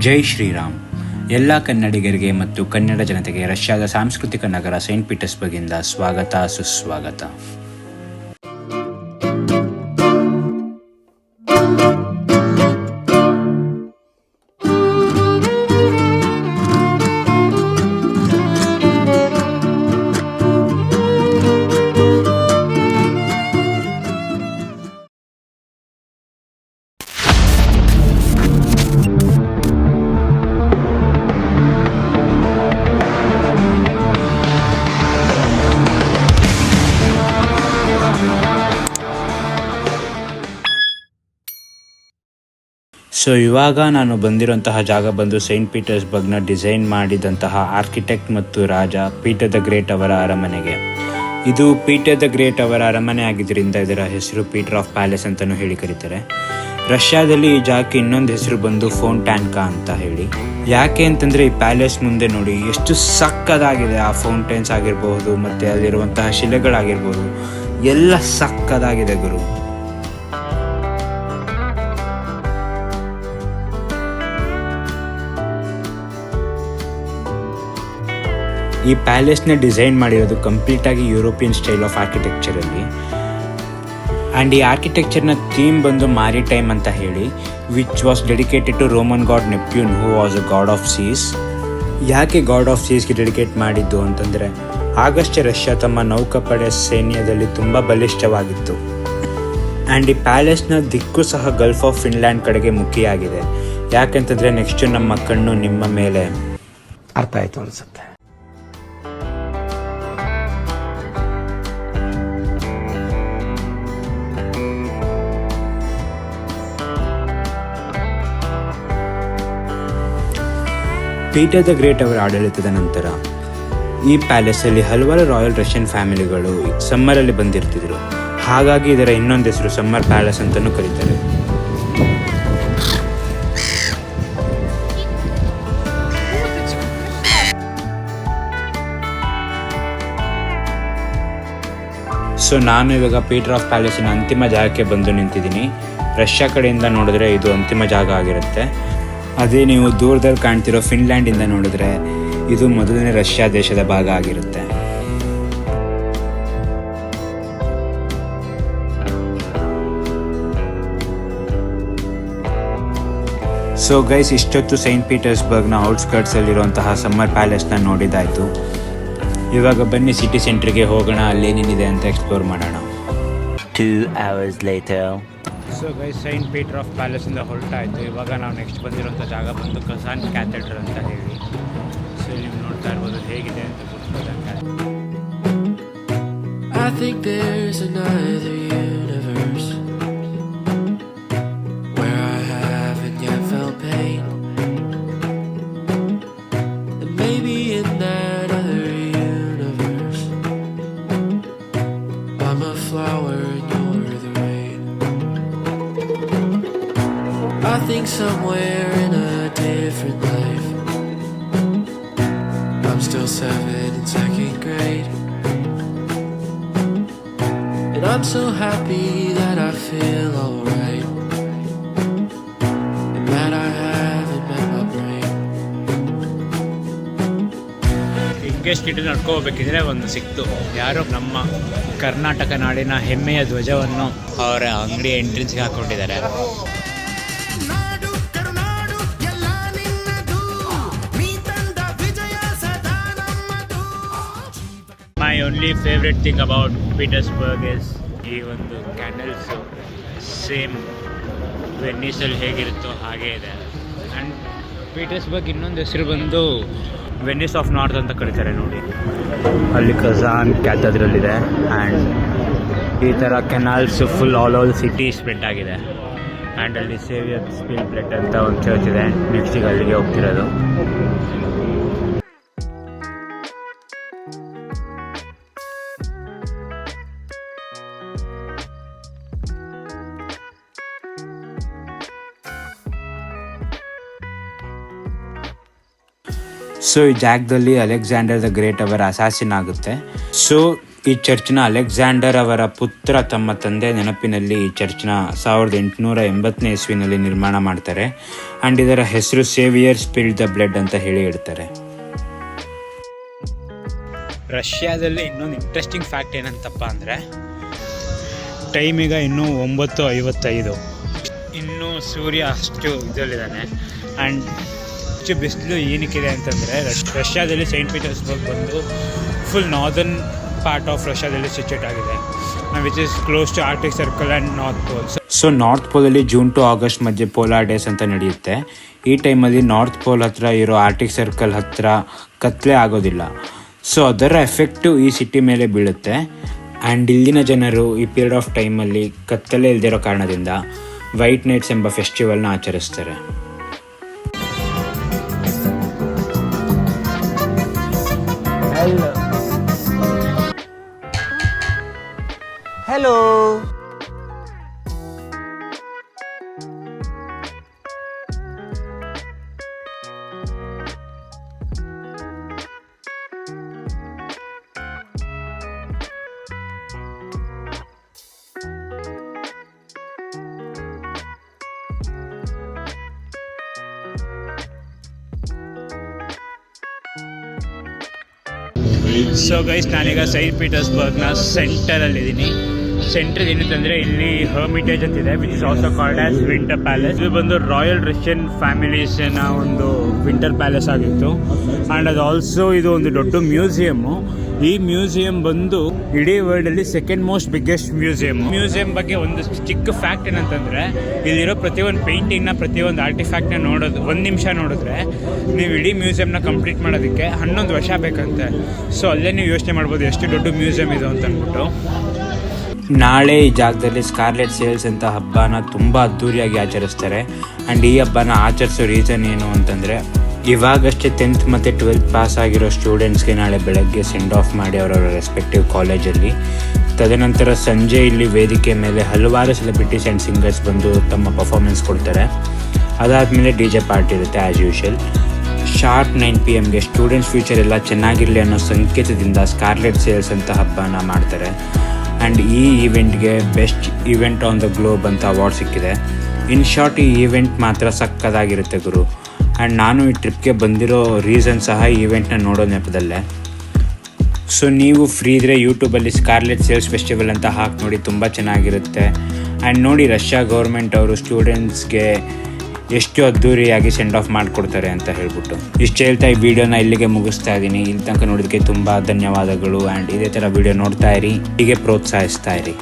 ಜೈ ಶ್ರೀರಾಮ್. ಎಲ್ಲ ಕನ್ನಡಿಗರಿಗೆ ಮತ್ತು ಕನ್ನಡ ಜನತೆಗೆ ರಷ್ಯಾದ ಸಾಂಸ್ಕೃತಿಕ ನಗರ ಸೈಂಟ್ ಪೀಟರ್ಸ್ಬರ್ಗಿಂದ ಸ್ವಾಗತ ಸುಸ್ವಾಗತ. ಸೊ ಇವಾಗ ನಾನು ಬಂದಿರುವಂತಹ ಜಾಗ ಬಂದು ಸೈಂಟ್ ಪೀಟರ್ಸ್ಬರ್ಗ್ನ ಡಿಸೈನ್ ಮಾಡಿದಂತಹ ಆರ್ಕಿಟೆಕ್ಟ್ ಮತ್ತು ರಾಜ ಪೀಟರ್ ದ ಗ್ರೇಟ್ ಅವರ ಅರಮನೆಗೆ. ಇದು ಪೀಟರ್ ದ ಗ್ರೇಟ್ ಅವರ ಅರಮನೆ ಆಗಿದ್ದರಿಂದ ಇದರ ಹೆಸರು ಪೀಟರ್ ಆಫ್ ಪ್ಯಾಲೇಸ್ ಅಂತಲೂ ಹೇಳಿ ಕರೀತಾರೆ. ರಷ್ಯಾದಲ್ಲಿ ಈ ಜಾಗಕ್ಕೆ ಇನ್ನೊಂದು ಹೆಸರು ಬಂದು ಫೋನ್ ಟ್ಯಾನ್ಕಾ ಅಂತ ಹೇಳಿ. ಯಾಕೆ ಅಂತಂದರೆ ಈ ಪ್ಯಾಲೇಸ್ ಮುಂದೆ ನೋಡಿ ಎಷ್ಟು ಸಕ್ಕದಾಗಿದೆ ಆ ಫೌಂಟೇನ್ಸ್ ಆಗಿರಬಹುದು ಮತ್ತು ಅಲ್ಲಿರುವಂತಹ ಶಿಲೆಗಳಾಗಿರ್ಬೋದು. ಎಲ್ಲ ಸಕ್ಕದಾಗಿದೆ ಗುರು. ಈ ಪ್ಯಾಲೇಸ್ನ ಡಿಸೈನ್ ಮಾಡಿರೋದು ಕಂಪ್ಲೀಟಾಗಿ ಯುರೋಪಿಯನ್ ಸ್ಟೈಲ್ ಆಫ್ ಆರ್ಕಿಟೆಕ್ಚರಲ್ಲಿ ಆ್ಯಂಡ್ ಈ ಆರ್ಕಿಟೆಕ್ಚರ್ನ ಥೀಮ್ ಬಂದು ಮಾರಿ ಟೈಮ್ ಅಂತ ಹೇಳಿ which was dedicated to Roman god Neptune who was a god of seas ಯಾಕೆ ಗಾಡ್ ಆಫ್ ಸೀಸ್ಗೆ ಡೆಡಿಕೇಟ್ ಮಾಡಿದ್ದು ಅಂತಂದರೆ, ಆಗಸ್ಟ್ ರಷ್ಯಾ ತಮ್ಮ ನೌಕಾಪಡೆ ಸೈನ್ಯದಲ್ಲಿ ತುಂಬ ಬಲಿಷ್ಠವಾಗಿತ್ತು. ಆ್ಯಂಡ್ ಈ ಪ್ಯಾಲೇಸ್ನ ದಿಕ್ಕು ಸಹ ಗಲ್ಫ್ ಆಫ್ ಫಿನ್ಲ್ಯಾಂಡ್ ಕಡೆಗೆ ಮುಖಿಯಾಗಿದೆ. ಯಾಕೆಂತಂದರೆ ನೆಕ್ಸ್ಟ್ ನಮ್ಮ ಕಣ್ಣು ನಿಮ್ಮ ಮೇಲೆ. ಅರ್ಥ ಆಯಿತು ಅನ್ಸುತ್ತೆ. ಪೀಟರ್ ದ ಗ್ರೇಟ್ ಅವರ ಆಡಳಿತದ ನಂತರ ಈ ಪ್ಯಾಲೇಸಲ್ಲಿ ಹಲವಾರು ರಾಯಲ್ ರಷ್ಯನ್ ಫ್ಯಾಮಿಲಿಗಳು ಸಮ್ಮರಲ್ಲಿ ಬಂದಿರ್ತಿದ್ರು. ಹಾಗಾಗಿ ಇದರ ಇನ್ನೊಂದು ಹೆಸರು ಸಮ್ಮರ್ ಪ್ಯಾಲೇಸ್ ಅಂತಲೂ ಕರೀತಾರೆ. ಸೊ ನಾನು ಇವಾಗ ಪೀಟರ್ ಆಫ್ ಪ್ಯಾಲೇಸಿನ ಅಂತಿಮ ಜಾಗಕ್ಕೆ ಬಂದು ನಿಂತಿದ್ದೀನಿ. ರಷ್ಯಾ ಕಡೆಯಿಂದ ನೋಡಿದ್ರೆ ಇದು ಅಂತಿಮ ಜಾಗ ಆಗಿರುತ್ತೆ. ಅದೇ ನೀವು ದೂರದಲ್ಲಿ ಕಾಣ್ತಿರೋ ಫಿನ್ಲ್ಯಾಂಡಿಂದ ನೋಡಿದ್ರೆ ಇದು ಮೊದಲನೇ ರಷ್ಯಾ ದೇಶದ ಭಾಗ ಆಗಿರುತ್ತೆ. ಸೊ ಗೈಸ್ ಇಷ್ಟೊತ್ತು ಸೈಂಟ್ ಪೀಟರ್ಸ್ಬರ್ಗ್ನ ಔಟ್ಸ್ಕರ್ಟ್ಸಲ್ಲಿರುವಂತಹ ಸಮ್ಮರ್ ಪ್ಯಾಲೇಸ್ನ ನೋಡಿದಾಯಿತು. ಇವಾಗ ಬನ್ನಿ ಸಿಟಿ ಸೆಂಟ್ರಿಗೆ ಹೋಗೋಣ ಅಲ್ಲೇನೇನಿದೆ ಅಂತ ಎಕ್ಸ್ಪ್ಲೋರ್ ಮಾಡೋಣ. Two hours later. So guy saint Peter of ಪ್ಯಾಲೇಸಿಂದ ಹೊರಟಾಯಿತು ಇವಾಗ ನಾವು ನೆಕ್ಸ್ಟ್ ಬಂದಿರೋಂಥ ಜಾಗ ಬಂದು ಕಸಾನ್ ಕ್ಯಾಥೆಡ್ರ್ ಅಂತ ಹೇಳಿ. ಸೊ ನೀವು ನೋಡ್ತಾ ಇರ್ಬೋದು ಹೇಗಿದೆ ಅಂತ ಗೊತ್ತಿಲ್ಲ I think there's another universe think somewhere in a different life, I'm still seven in second grade. And I'm so happy that I feel alright. And that I haven't met my brain. ಹಿಂಗೆ street ನಡ್ಕೊ ಹೋಗ್ಬೇಕಿದ್ರೆ ಒಂದು ಸಿಕ್ತು ಯಾರೋ ನಮ್ಮ ಕರ್ನಾಟಕ ನಾಡಿನ ಹೆಮ್ಮೆಯ ಧ್ವಜವನ್ನು ಅವರ ಅಂಗಡಿ ಎಂಟ್ರೆನ್ಸ್ಗೆ ಹಾಕೊಂಡಿದ್ದಾರೆ my only favourite thing about Petersburg is ಈ ಒಂದು ಕ್ಯಾಂಡಲ್ಸು ಸೇಮ್ ವೆನ್ನೀಸಲ್ಲಿ ಹೇಗಿರುತ್ತೋ ಹಾಗೇ ಇದೆ. ಆ್ಯಂಡ್ ಪೀಟರ್ಸ್ಬರ್ಗ್ ಇನ್ನೊಂದು ಹೆಸರು ಬಂದು ವೆನ್ನಿಸ್ ಆಫ್ ನಾರ್ತ್ ಅಂತ ಕರೀತಾರೆ ನೋಡಿ. ಅಲ್ಲಿ ಕಜಾನ್ ಕ್ಯಾಥದ್ರಲ್ಲಿದೆ ಆ್ಯಂಡ್ ಈ ಥರ canals full all over city spread ಆಗಿದೆ. ಆ್ಯಂಡ್ ಅಲ್ಲಿ ಸೇವಿಯರ್ ಸ್ಪಿಲ್ ಪ್ಲೇಟ್ ಅಂತ ಒಂದು ಚರ್ಚ್ ಇದೆ ನೆಕ್ಸ್ಟಿಗೆ ಅಲ್ಲಿಗೆ ಹೋಗ್ತಿರೋದು. ಸೊ ಈ ಜಾಗದಲ್ಲಿ ಅಲೆಕ್ಸಾಂಡರ್ ದ ಗ್ರೇಟ್ ಅವರ ಅಸಾಸಿನ್ ಆಗುತ್ತೆ. ಸೊ ಈ ಚರ್ಚ್ನ ಅಲೆಕ್ಸಾಂಡರ್ ಅವರ ಪುತ್ರ ತಮ್ಮ ತಂದೆ ನೆನಪಿನಲ್ಲಿ ಈ ಚರ್ಚ್ನ ಸಾವಿರದ ಎಂಟುನೂರ ಎಂಬತ್ತನೇ ಇಸ್ವಿನಲ್ಲಿ ನಿರ್ಮಾಣ ಮಾಡ್ತಾರೆ. ಆ್ಯಂಡ್ ಇದರ ಹೆಸರು ಸೇವಿಯರ್ ಸ್ಪಿರಿಟ್ ದ ಬ್ಲಡ್ ಅಂತ ಹೇಳಿ ಇಡ್ತಾರೆ ರಷ್ಯಾದಲ್ಲಿ ಇನ್ನೊಂದು ಇಂಟ್ರೆಸ್ಟಿಂಗ್ ಫ್ಯಾಕ್ಟ್ ಏನಂತಪ್ಪ ಅಂದರೆ ಟೈಮ್ ಈಗ ಇನ್ನೂ ಒಂಬತ್ತು ಐವತ್ತೈದು. ಇನ್ನೂ ಸೂರ್ಯ ಅಷ್ಟು ಇದರಲ್ಲಿದ್ದಾನೆ. ಆ್ಯಂಡ್ ಹೆಚ್ಚು ಬಿಸಿಲು ಏನಕ್ಕಿದೆ ಅಂತಂದರೆ ರಶ್, ರಷ್ಯಾದಲ್ಲಿ ಸೈಂಟ್ ಪೀಟರ್ಸ್ಬರ್ಗ್ ಬಂದು ಫುಲ್ ನಾರ್ದರ್ನ್ ಪಾರ್ಟ್ ಆಫ್ ರಷ್ಯಾದಲ್ಲಿ ಸಿಚುಯೇಟ್ ಆಗಿದೆ. Which is close to Arctic circle and north pole so north ಪೋಲಲ್ಲಿ June to August ಮಧ್ಯೆ ಪೋಲಾರ್ ಡೇಸ್ ಅಂತ ನಡೆಯುತ್ತೆ. ಈ ಟೈಮಲ್ಲಿ ನಾರ್ತ್ ಪೋಲ್ ಹತ್ರ ಇರೋ ಆರ್ಟಿಕ್ ಸರ್ಕಲ್ ಹತ್ರ ಕತ್ಲೆ ಆಗೋದಿಲ್ಲ. ಸೊ ಅದರ ಎಫೆಕ್ಟು ಈ ಸಿಟಿ ಮೇಲೆ ಬೀಳುತ್ತೆ. ಆ್ಯಂಡ್ ಇಲ್ಲಿನ ಜನರು ಈ ಪೀರಿಯಡ್ ಆಫ್ ಟೈಮಲ್ಲಿ ಕತ್ತಲೆ ಇಲ್ದಿರೋ ಕಾರಣದಿಂದ ವೈಟ್ ನೈಟ್ಸ್ ಎಂಬ ಫೆಸ್ಟಿವಲ್ನ ಆಚರಿಸ್ತಾರೆ. ಹಲೋ ಸೊ ಗೈಸ್ ನಾನೀಗ ಸೈಂಟ್ ಪೀಟರ್ಸ್ಬರ್ಗ್ನ ಸೆಂಟರಲ್ಲಿದ್ದೀನಿ ಸೆಂಟ್ರಲ್ ಏನಂತಂದ್ರೆ ಇಲ್ಲಿ ಹರ್ಮಿಟೇಜ್ ಅಂತ ಇದೆ which is also called as winter palace ಇದು ಬಂದು ರಾಯಲ್ ರಷ್ಯನ್ ಫ್ಯಾಮಿಲೀಸ್ನ ಒಂದು ವಿಂಟರ್ ಪ್ಯಾಲೇಸ್ ಆಗಿತ್ತು. ಆ್ಯಂಡ್ ಅದು ಆಲ್ಸೋ ಇದು ಒಂದು ದೊಡ್ಡ ಮ್ಯೂಸಿಯಮ್ ಈ ಮ್ಯೂಸಿಯಂ ಬಂದು ಇಡೀ ವರ್ಲ್ಡ್ ಅಲ್ಲಿ second most biggest museum museum ಬಗ್ಗೆ ಒಂದು ಚಿಕ್ಕ ಫ್ಯಾಕ್ಟ್ ಏನಂತಂದ್ರೆ, ಇಲ್ಲಿರೋ ಪ್ರತಿಯೊಂದು ಪೇಂಟಿಂಗ್ನ ಪ್ರತಿಯೊಂದು ಆರ್ಟಿಫ್ಯಾಕ್ಟ್ನ ನೋಡೋದು, ಒಂದು ನಿಮಿಷ ನೋಡಿದ್ರೆ ನೀವು ಇಡೀ ಮ್ಯೂಸಿಯಂನ ಕಂಪ್ಲೀಟ್ ಮಾಡೋದಕ್ಕೆ ಹನ್ನೊಂದು ವರ್ಷ ಬೇಕಂತೆ. ಸೊ ಅಲ್ಲೇ ನೀವು ಯೋಚನೆ ಮಾಡ್ಬೋದು, ಎಷ್ಟು ದೊಡ್ಡ ಮ್ಯೂಸಿಯಂ ಇದು ಅಂತ ಅಂದ್ಬಿಟ್ಟು. ನಾಳೆ ಈ ಜಾಗದಲ್ಲಿ ಸ್ಕಾರ್ಲೆಟ್ ಸೇಲ್ಸ್ ಅಂತ ಹಬ್ಬನ ತುಂಬ ಅದ್ದೂರಿಯಾಗಿ ಆಚರಿಸ್ತಾರೆ. ಆ್ಯಂಡ್ ಈ ಹಬ್ಬನ ಆಚರಿಸೋ ರೀಸನ್ ಏನು ಅಂತಂದರೆ, ಇವಾಗಷ್ಟೇ ಟೆಂತ್ ಮತ್ತು ಟ್ವೆಲ್ತ್ ಪಾಸ್ ಆಗಿರೋ ಸ್ಟೂಡೆಂಟ್ಸ್ಗೆ ನಾಳೆ ಬೆಳಗ್ಗೆ ಸೆಂಡ್ ಆಫ್ ಮಾಡಿ ಅವರವರ ರೆಸ್ಪೆಕ್ಟಿವ್ ಕಾಲೇಜಲ್ಲಿ ತದನಂತರ ಸಂಜೆ ಇಲ್ಲಿ ವೇದಿಕೆ ಮೇಲೆ ಹಲವಾರು ಸೆಲೆಬ್ರಿಟೀಸ್ ಆ್ಯಂಡ್ ಸಿಂಗರ್ಸ್ ಬಂದು ತಮ್ಮ ಪರ್ಫಾರ್ಮೆನ್ಸ್ ಕೊಡ್ತಾರೆ. ಅದಾದಮೇಲೆ ಡಿ ಜೆ ಪಾರ್ಟಿ ಇರುತ್ತೆ as usual sharp nine P ಎಮ್ಗೆ students future ಎಲ್ಲ ಚೆನ್ನಾಗಿರಲಿ ಅನ್ನೋ ಸಂಕೇತದಿಂದ ಸ್ಕಾರ್ಲೆಟ್ ಸೇಲ್ಸ್ ಅಂತ ಹಬ್ಬನ ಮಾಡ್ತಾರೆ. ಆ್ಯಂಡ್ ಈ ಈವೆಂಟ್ಗೆ best event on the globe ಅಂತ ಅವಾರ್ಡ್ ಸಿಕ್ಕಿದೆ. ಇನ್ ಶಾರ್ಟ್ ಈ ಈವೆಂಟ್ ಮಾತ್ರ ಸಕ್ಕದಾಗಿರುತ್ತೆ ಗುರು. ಆ್ಯಂಡ್ ನಾನು ಈ ಟ್ರಿಪ್ಗೆ ಬಂದಿರೋ ರೀಸನ್ ಸಹ ಈವೆಂಟ್ನ ನೋಡೋ ನೆಪದಲ್ಲೇ. ಸೊ ನೀವು ಫ್ರೀ ಇದ್ದರೆ ಯೂಟ್ಯೂಬಲ್ಲಿ ಸ್ಕಾರ್ಲೆಟ್ ಸೇಲ್ಸ್ ಫೆಸ್ಟಿವಲ್ ಅಂತ ಹಾಕಿ ನೋಡಿ ತುಂಬ ಚೆನ್ನಾಗಿರುತ್ತೆ. ಆ್ಯಂಡ್ ನೋಡಿ ರಷ್ಯಾ ಗೌರ್ಮೆಂಟ್ ಅವರು ಸ್ಟೂಡೆಂಟ್ಸ್ಗೆ ಎಷ್ಟು ಅದ್ದೂರಿಯಾಗಿ ಸೆಂಡ್ ಆಫ್ ಮಾಡಿಕೊಡ್ತಾರೆ ಅಂತ ಹೇಳ್ಬಿಟ್ಟು. ಇಷ್ಟು ಹೇಳ್ತಾ ಈ ವಿಡಿಯೋನ ಇಲ್ಲಿಗೆ ಮುಗಿಸ್ತಾ ಇದ್ದೀನಿ ಇಲ್ಲಿ ತನಕ ನೋಡೋದಕ್ಕೆ ತುಂಬ ಧನ್ಯವಾದಗಳು ಆ್ಯಂಡ್ ಇದೇ ಥರ ವಿಡಿಯೋ ನೋಡ್ತಾ ಇರಿ. ಹೀಗೆ ಪ್ರೋತ್ಸಾಹಿಸ್ತಾ ಇರಿ.